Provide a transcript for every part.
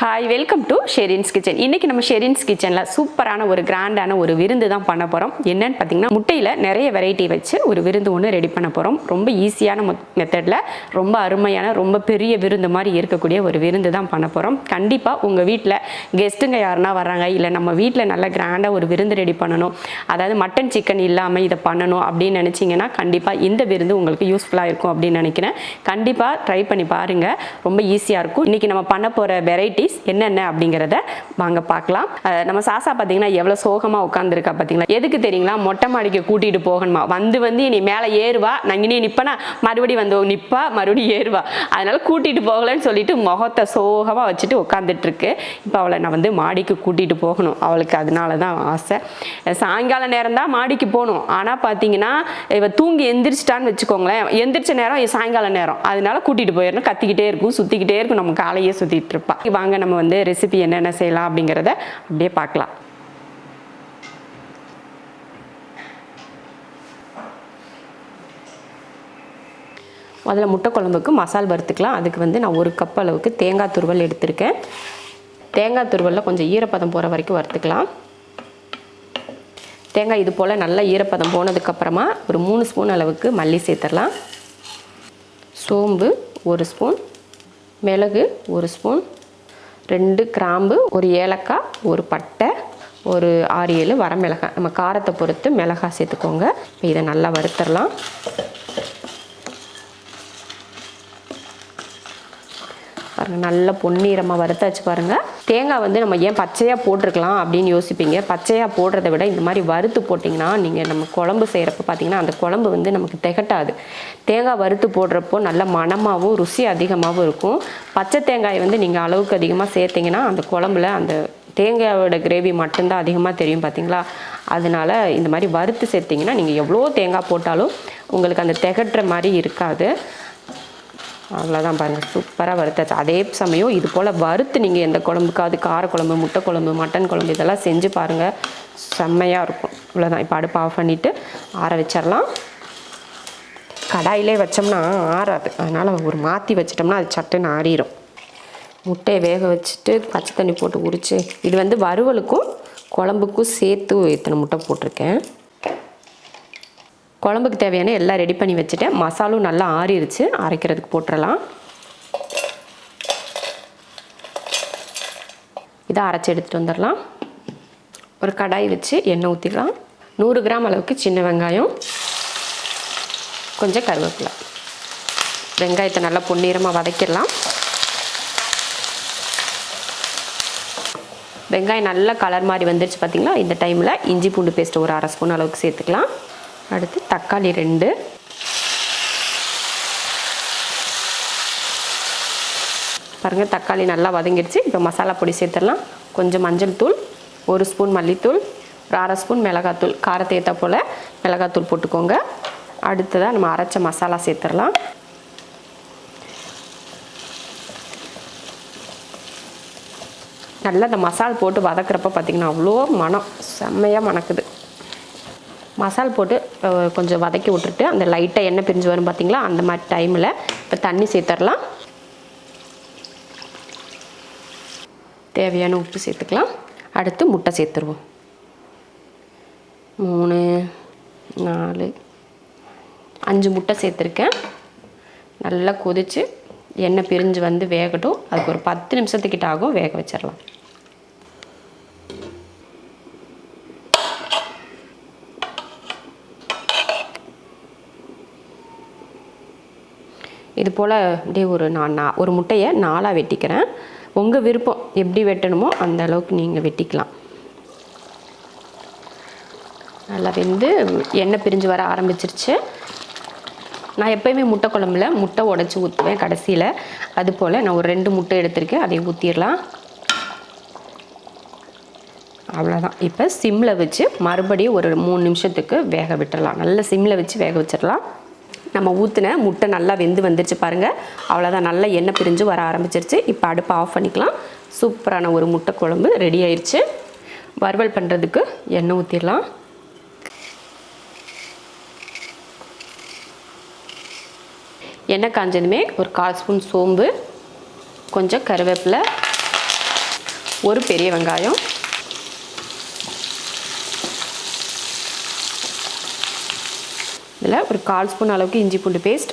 Hi welcome to Sherin's kitchen இன்னைக்கு நம்ம ஷெரின்ஸ் கிச்சனில் சூப்பரான ஒரு கிராண்டான ஒரு விருந்து தான் பண்ண போகிறோம் என்னன்னு பார்த்தீங்கன்னா முட்டையில் நிறைய வெரைட்டி வச்சு ஒரு விருந்து ஒன்று ரெடி பண்ண போகிறோம் ரொம்ப ஈஸியான மெத்தடில் ரொம்ப அருமையான ரொம்ப பெரிய விருந்து மாதிரி இருக்கக்கூடிய ஒரு விருந்து தான் பண்ண போகிறோம் கண்டிப்பாக உங்கள் வீட்டில் கெஸ்ட்டுங்க யாருன்னா வர்றாங்க இல்லை நம்ம வீட்டில் நல்ல கிராண்டாக ஒரு விருந்து ரெடி பண்ணணும் அதாவது மட்டன் சிக்கன் இல்லாமல் இதை பண்ணணும் அப்படின்னு நினச்சிங்கன்னா கண்டிப்பாக இந்த விருந்து உங்களுக்கு யூஸ்ஃபுல்லாக இருக்கும் அப்படின்னு நினைக்கிறேன். கண்டிப்பாக ட்ரை பண்ணி பாருங்கள் ரொம்ப ஈஸியாக இருக்கும். இன்றைக்கி நம்ம பண்ண போகிற வெரைட்டி வெரைட்டிஸ் என்னென்ன அப்படிங்கிறத வாங்க பார்க்கலாம். நம்ம சாசா பார்த்தீங்கன்னா எவ்வளோ சோகமாக உட்காந்துருக்கா பார்த்தீங்களா எதுக்கு தெரியுங்களா? மொட்டை மாடிக்கு கூட்டிகிட்டு போகணுமா? வந்து வந்து நீ மேலே ஏறுவா நான் இனி நிற்பேனா மறுபடியும் வந்து நிற்பா மறுபடியும் ஏறுவா. அதனால கூட்டிகிட்டு போகலன்னு சொல்லிட்டு முகத்தை சோகமாக வச்சுட்டு உட்காந்துட்ருக்கு இப்போ அவளை நான் வந்து மாடிக்கு கூட்டிகிட்டு போகணும். அவளுக்கு அதனால தான் ஆசை. சாயங்கால நேரம் தான் மாடிக்கு போகணும். ஆனால் பார்த்தீங்கன்னா இவ தூங்கி எந்திரிச்சிட்டான்னு வச்சுக்கோங்களேன். எந்திரிச்ச நேரம் சாயங்கால நேரம். அதனால கூட்டிகிட்டு போயிடணும். கத்திக்கிட்டே இருக்கும் சுற்றிக்கிட்டே இருக்கும். நம்ம காலையே சுற்றிட்டு இருப்பா. வாங்க நம்ம வந்து ரெசிபி என்னென்ன செய்யலாம் அப்படிங்கிறத அப்படியே பார்க்கலாம். முதல்ல முட்டை குழம்புக்கு மசால் வறுத்துக்கலாம். அதுக்கு வந்து நான் ஒரு கப் அளவுக்கு தேங்காய் துருவல் எடுத்திருக்கேன். தேங்காய் துருவலில் கொஞ்சம் ஈரப்பதம் போகிற வரைக்கும் வறுத்துக்கலாம். தேங்காய் இது போல் நல்லா ஈரப்பதம் போனதுக்கப்புறமா ஒரு மூணு ஸ்பூன் அளவுக்கு மல்லி சேர்த்துடலாம். சோம்பு ஒரு ஸ்பூன் மிளகு ஒரு ஸ்பூன் ரெண்டு கிராம்பு ஒரு ஏலக்காய் ஒரு பட்டை ஒரு ஆறு ஏழு வரமிளகாய். நம்ம காரத்தை பொறுத்து மிளகாய் சேர்த்துக்கோங்க. இப்போ இதை நல்லா வறுத்துடலாம். பாருங்கள் நல்ல பொன்னீரமாக வறுத்தாச்சு பாருங்கள் தேங்காய் வந்து நம்ம ஏன் பச்சையாக போட்டிருக்கலாம் அப்படின்னு யோசிப்பீங்க. பச்சையாக போடுறத விட இந்த மாதிரி வறுத்து போட்டிங்கன்னா நீங்கள் நம்ம குழம்பு செய்கிறப்ப பார்த்தீங்கன்னா அந்த குழம்பு வந்து நமக்கு திகட்டாது. தேங்காய் வறுத்து போடுறப்போ நல்ல மணமாகவும் ருசி அதிகமாகவும் இருக்கும். பச்சை தேங்காய் வந்து நீங்கள் அளவுக்கு அதிகமாக சேர்த்திங்கன்னா அந்த குழம்புல அந்த தேங்காயோட கிரேவி மட்டும்தான் அதிகமாக தெரியும் பார்த்தீங்களா அதனால இந்த மாதிரி வறுத்து சேர்த்திங்கன்னா நீங்கள் எவ்வளோ தேங்காய் போட்டாலும் உங்களுக்கு அந்த திகட்டுற மாதிரி இருக்காது. அவ்வளோதான் பாருங்கள் சூப்பராக வறுத்தாச்சு. அதே சமயம் இது போல் வறுத்து நீங்கள் எந்த குழம்புக்காவது காரக்குழம்பு முட்டை குழம்பு மட்டன் குழம்பு இதெல்லாம் செஞ்சு பாருங்கள் செம்மையாக இருக்கும். இவ்வளோதான் இப்போ அடுப்பு ஆஃப் பண்ணிவிட்டு ஆற வச்சிடலாம். கடாயிலே வச்சோம்னா ஆறாது. அதனால் ஒரு மாற்றி வச்சிட்டோம்னா அது சட்டுன்னு ஆறிடும் முட்டையை வேக வச்சுட்டு பச்சை தண்ணி போட்டு உரிச்சு இது வந்து வறுவலுக்கும் குழம்புக்கும் சேர்த்து இத்தனை முட்டை போட்டிருக்கேன்? குழம்புக்கு தேவையான எல்லாம் ரெடி பண்ணி வச்சுட்டேன். மசாலும் நல்லா ஆறிடுச்சு அரைக்கிறதுக்கு போட்டுடலாம் இதை அரைச்சி எடுத்துகிட்டு வந்துடலாம். ஒரு கடாய் வச்சு எண்ணெய் ஊற்றிடலாம் நூறு கிராம் அளவுக்கு சின்ன வெங்காயம். கொஞ்சம் கருவேப்பிலை. வெங்காயத்தை நல்லா பொன்னீரமாக வதக்கிடலாம். வெங்காயம் நல்லா கலர் மாதிரி வந்துருச்சு பார்த்தீங்களா இந்த டைமில் இஞ்சி பூண்டு பேஸ்ட்டு ஒரு அரை ஸ்பூன் அளவுக்கு சேர்த்துக்கலாம். அடுத்து தக்காளி ரெண்டு. பாருங்கள் தக்காளி நல்லா வதங்கிடுச்சு. இப்போ மசாலா பொடி சேர்த்துடலாம். கொஞ்சம் மஞ்சள் தூள் ஒரு ஸ்பூன் மல்லித்தூள் ஒரு அரை ஸ்பூன் மிளகாத்தூள் காரத்தை ஏற்ற போல் மிளகாத்தூள் போட்டுக்கோங்க. அடுத்ததாக நம்ம அரைச்ச மசாலா சேர்த்துடலாம். நல்லா இந்த மசால் போட்டு வதக்குறப்ப பார்த்திங்கன்னா அவ்வளோ மனம் செம்மையாக மணக்குது. மசால் போட்டு கொஞ்சம் வதக்கி விட்டுட்டு அந்த லைட்டாக எண்ணெய் பிரிஞ்சு வரும் பார்த்தீங்களா அந்த மாதிரி டைமில் இப்போ தண்ணி சேர்த்துடலாம். தேவையான உப்பு சேர்த்துக்கலாம். அடுத்து முட்டை சேர்த்துருவோம். மூணு நாலு அஞ்சு முட்டை சேர்த்துருக்கேன். நல்லா கொதித்து எண்ணெய் பிரிஞ்சு வந்து வேகட்டும். அதுக்கு ஒரு பத்து நிமிஷத்துக்கிட்ட ஆகும் வேக வச்சிடலாம். இது போல் அப்படியே ஒரு நான் நா- ஒரு முட்டையை நாலாக வெட்டிக்கிறேன். உங்கள் விருப்பம் எப்படி வெட்டணுமோ அந்த அளவுக்கு நீங்கள் வெட்டிக்கலாம். நல்லா வெந்து எண்ணெய் பிரிஞ்சு வர ஆரம்பிச்சிருச்சு. நான் எப்போயுமே முட்டை குழம்புல முட்டை உடச்சி ஊற்றுவேன் கடைசியில். அது போல் நான் ஒரு ரெண்டு முட்டை எடுத்திருக்கேன் அதை ஊற்றிடலாம் அவ்வளோதான் இப்போ சிம்மில் வச்சு மறுபடியும் ஒரு மூணு நிமிஷத்துக்கு வேக விட்டுடலாம் நல்ல சிம்மில் வச்சு வேக வச்சிடலாம். நம்ம ஊற்றின முட்டை நல்லா வெந்து வந்துருச்சு பாருங்கள் அவ்வளோதான் நல்லா எண்ணெய் பிரிஞ்சு வர ஆரம்பிச்சிருச்சு. இப்போ அடுப்பை ஆஃப் பண்ணிக்கலாம். சூப்பரான ஒரு முட்டை குழம்பு ரெடி ஆயிடுச்சு வறுவல் பண்ணுறதுக்கு எண்ணெய் ஊற்றிடலாம் எண்ணெய் காஞ்சதுமே ஒரு கால் ஸ்பூன் சோம்பு கொஞ்சம் கருவேப்பிலை ஒரு பெரிய வெங்காயம். இதில் ஒரு கால் ஸ்பூன் அளவுக்கு இஞ்சி பூண்டு பேஸ்ட்.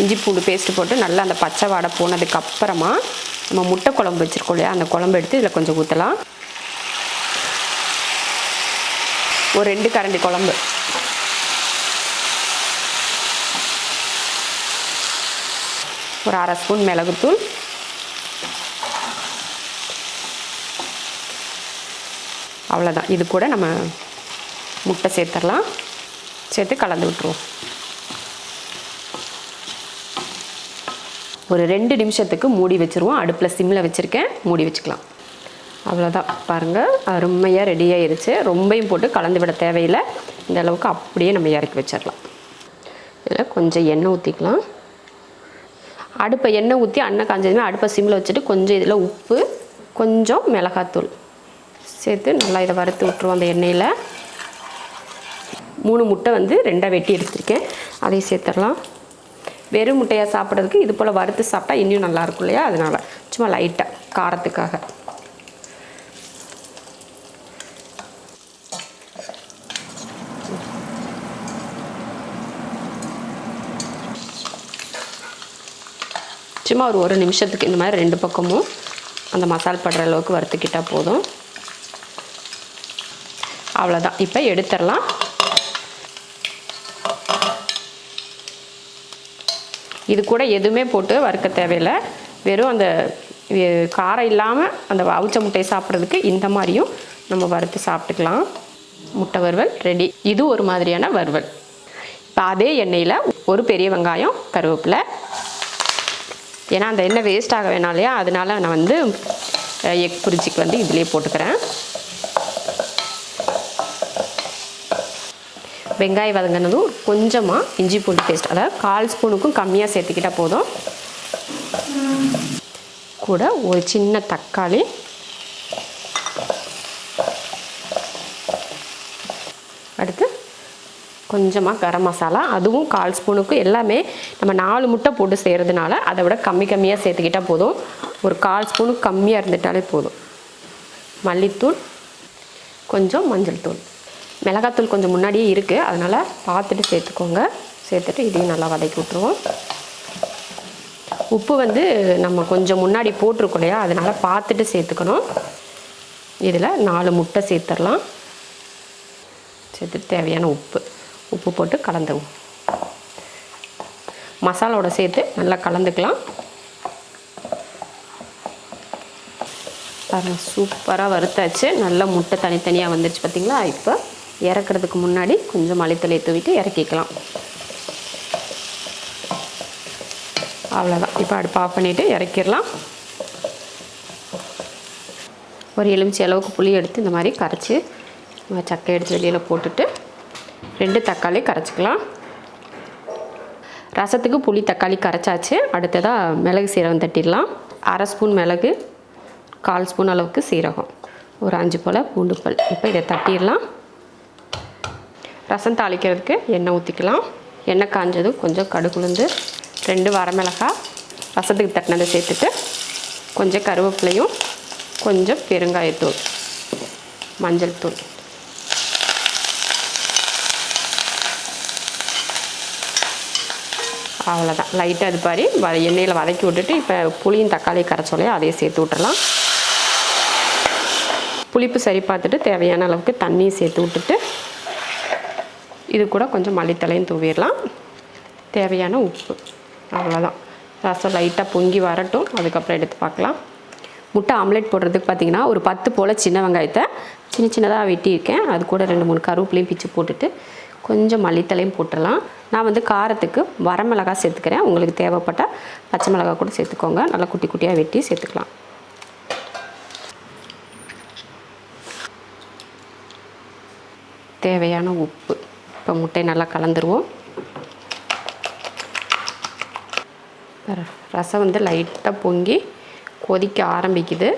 இஞ்சி பூண்டு பேஸ்ட்டு போட்டு நல்லா அந்த பச்சை வாடை போனதுக்கப்புறமா நம்ம முட்டை குழம்பு வச்சுருக்கோம் இல்லையா? அந்த குழம்பு எடுத்து இதில் கொஞ்சம் ஊற்றலாம் ஒரு ரெண்டு கரண்டி குழம்பு. ஒரு அரை ஸ்பூன் மிளகுத்தூள். அவ்வளோதான் இது கூட நம்ம முட்டை சேர்த்துடலாம். சேர்த்து கலந்து விட்டுருவோம். ஒரு ரெண்டு நிமிஷத்துக்கு மூடி வச்சுருவோம். அடுப்பில் சிம்மில் வச்சுருக்கேன். மூடி வச்சுக்கலாம். அவ்வளோதான் பாருங்கள் அருமையாக ரெடி ஆயிடுச்சு ரொம்பையும் போட்டு கலந்து விட தேவையில்லை. இந்த அளவுக்கு அப்படியே நம்ம இறக்கி வச்சிடலாம். இதில் கொஞ்சம் எண்ணெய் ஊற்றிக்கலாம் அடுப்பை எண்ணெய் ஊற்றி அன்னை காஞ்சதுமே அடுப்பை சிம்மில் வச்சுட்டு கொஞ்சம் இதில் உப்பு கொஞ்சம் மிளகாத்தூள். சேர்த்து நல்லா இதை வறுத்து விட்ருவோம் அந்த எண்ணெயில். மூணு முட்டை வந்து ரெண்டாக வெட்டி எடுத்துருக்கேன். அதையும் சேர்த்துடலாம். வெறும் முட்டையாக சாப்பிட்றதுக்கு இது போல் வறுத்து சாப்பிட்டா இன்னும் நல்லாயிருக்கும் இல்லையா? அதனால் சும்மா லைட்டாக காரத்துக்காக. சும்மா ஒரு ஒரு நிமிஷத்துக்கு இந்த மாதிரி ரெண்டு பக்கமும் அந்த மசால் படுற அளவுக்கு வறுத்துக்கிட்டால் போதும். அவ்வளோதான் இப்போ எடுத்துடலாம். இது கூட எதுவுமே போட்டு வறுக்க தேவையில்லை. வெறும் அந்த காரம் இல்லாமல் அந்த அவுச்ச முட்டையை சாப்பிட்றதுக்கு இந்த மாதிரியும் நம்ம வறுத்து சாப்பிட்டுக்கலாம். முட்டை வறுவல் ரெடி. இது ஒரு மாதிரியான வறுவல். இப்போ அதே எண்ணெயில் ஒரு பெரிய வெங்காயம் கருவேப்பிலை. ஏன்னா அந்த எண்ணெய் வேஸ்ட் ஆக வேணாம் இல்லையா? அதனால நான் வந்து எக் புரிச்சிக்கு வந்து இதிலே போட்டுக்கிறேன். வெங்காயம் வதங்கினதும் கொஞ்சமாக இஞ்சி பூண்டு பேஸ்ட் அதாவது கால் ஸ்பூனுக்கும் கம்மியாக சேர்த்துக்கிட்டால் போதும். கூட ஒரு சின்ன தக்காளி. அடுத்து கொஞ்சமாக கரம் மசாலா அதுவும் கால் ஸ்பூனுக்கு எல்லாமே நம்ம நாலு முட்டை போட்டு செய்கிறதுனால அதை விட கம்மி கம்மியாக சேர்த்துக்கிட்டால் போதும். ஒரு கால் ஸ்பூனுக்கு கம்மியாக இருந்துட்டாலே போதும். மல்லித்தூள் கொஞ்சம் மஞ்சள் தூள். மிளகாத்தூள் கொஞ்சம் முன்னாடியே இருக்குது அதனால் பார்த்துட்டு சேர்த்துக்கோங்க. சேர்த்துட்டு இதையும் நல்லா வதக்கி விட்ருவோம் உப்பு வந்து நம்ம கொஞ்சம் முன்னாடி போட்டிருக்கோம் இல்லையா? அதனால் பார்த்துட்டு சேர்த்துக்கணும். இதில் நாலு முட்டை சேர்த்துடலாம். சேர்த்துட்டு தேவையான உப்பு. உப்பு போட்டு கலந்துவோம் மசாலாவோட சேர்த்து நல்லா கலந்துக்கலாம். பாருங்கள் சூப்பராக வறுத்தாச்சு. நல்லா முட்டை தனித்தனியாக வந்துருச்சு பார்த்தீங்களா? இப்போ இறக்குறதுக்கு முன்னாடி கொஞ்சம் மளித்தலை தூவிட்டு இறக்கிக்கலாம். அவ்வளோதான் இப்போ அடுப்பு ஆஃப் பண்ணிவிட்டு இறக்கிடலாம். ஒரு எலுமிச்சி அளவுக்கு புளி எடுத்து இந்த மாதிரி கரைச்சி சக்கை எடுத்து வெளியில் போட்டுட்டு ரெண்டு தக்காளி கரைச்சிக்கலாம். ரசத்துக்கு புளி தக்காளி கரைச்சாச்சு. அடுத்ததாக மிளகு சீரகம் தட்டிடலாம். அரை ஸ்பூன் மிளகு கால் ஸ்பூன் அளவுக்கு சீரகம். ஒரு அஞ்சு போல் பூண்டு இப்போ இதை தட்டிடலாம். ரசம் தாளிக்கிறதுக்கு எண்ணெய் ஊற்றிக்கலாம் எண்ணெய் காஞ்சதும் கொஞ்சம் கடுகுளுந்து ரெண்டு வரமிளகாய் ரசத்துக்கு தட்டினதை சேர்த்துட்டு கொஞ்சம் கருவேப்பிலையும் கொஞ்சம் பெருங்காயத்தூள் மஞ்சள் தூள். அவ்வளோதான் லைட்டாக அது பாரி வ எண்ணெயில் வதக்கி விட்டுட்டு இப்போ புளியும் தக்காளி கரைச்சோலையும் அதையே சேர்த்து விட்டுறலாம். புளிப்பு சரி பார்த்துட்டு தேவையான அளவுக்கு தண்ணியும் சேர்த்து விட்டுட்டு இது கூட கொஞ்சம் மல்லித்தலையும் தூவிடலாம். தேவையான உப்பு. அவ்வளோதான் ரசம் லைட்டாக பொங்கி வரட்டும். அதுக்கப்புறம் எடுத்து பார்க்கலாம். முட்டை ஆம்லேட் போடுறதுக்கு பார்த்தீங்கன்னா ஒரு பத்து போல் சின்ன வெங்காயத்தை சின்ன சின்னதாக வெட்டியிருக்கேன். அது கூட ரெண்டு மூணு கருவேப்பிலையும் பிச்சு போட்டுட்டு கொஞ்சம் மல்லித்தலையும் போட்டுடலாம். நான் வந்து காரத்துக்கு வரமிளகா சேர்த்துக்கிறேன். உங்களுக்கு தேவைப்பட்டால் பச்சை மிளகா கூட சேர்த்துக்கோங்க. நல்லா குட்டி குட்டியாக வெட்டி சேர்த்துக்கலாம். தேவையான உப்பு. இப்போ முட்டை நல்லா கலந்துருவோம். ரசம் வந்து லைட்டாக பொங்கி கொதிக்க ஆரம்பிக்குது.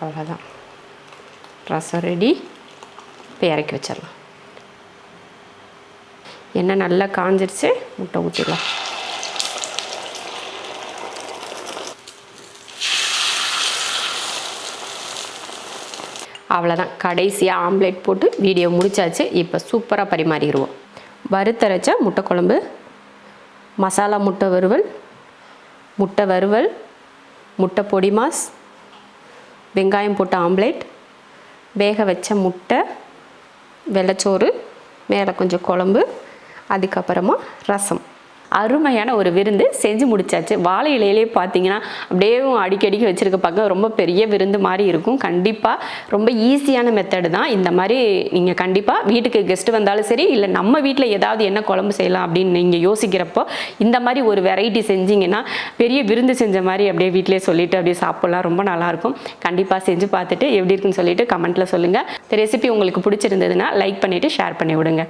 அவ்வளோதான் ரசம் ரெடி இப்போ இறக்கி வச்சிடலாம். எண்ணெய் நல்லா காஞ்சிருச்சு முட்டை ஊற்றிடலாம் அவ்வளோதான் கடைசியாக ஆம்லேட் போட்டு வீடியோ முடித்தாச்சு இப்போ சூப்பராக பரிமாறிடுவோம். வறுத்தரைச்ச முட்டை குழம்பு மசாலா முட்டை வறுவல் முட்டை வறுவல் முட்டை பொடி மாஸ் வெங்காயம் போட்ட ஆம்லேட் வேக வச்ச முட்டை வெள்ளைச்சோறு மேலே கொஞ்சம் குழம்பு அதுக்கப்புறமா ரசம். அருமையான ஒரு விருந்து செஞ்சு முடிச்சாச்சு. வாழை இலையிலே பார்த்தீங்கன்னா அப்படியே அடிக்கடிக்கு வச்சுருக்க பார்க்க ரொம்ப பெரிய விருந்து மாதிரி இருக்கும். கண்டிப்பாக ரொம்ப ஈஸியான மெத்தடு தான். இந்த மாதிரி நீங்கள் கண்டிப்பாக வீட்டுக்கு கெஸ்ட்டு வந்தாலும் சரி இல்லை நம்ம வீட்டில் ஏதாவது என்ன குழம்பு செய்யலாம் அப்படின்னு நீங்கள் யோசிக்கிறப்போ இந்த மாதிரி ஒரு வெரைட்டி செஞ்சீங்கன்னா பெரிய விருந்து செஞ்ச மாதிரி அப்படியே வீட்டிலே சொல்லிட்டு அப்படியே சாப்பிட்லாம். ரொம்ப நல்லாயிருக்கும் கண்டிப்பாக செஞ்சு பார்த்துட்டு எப்படி இருக்குன்னு சொல்லிட்டு கமெண்ட்டில் சொல்லுங்கள் இந்த ரெசிபி உங்களுக்கு பிடிச்சிருந்ததுன்னா லைக் பண்ணிவிட்டு ஷேர் பண்ணி விடுங்க.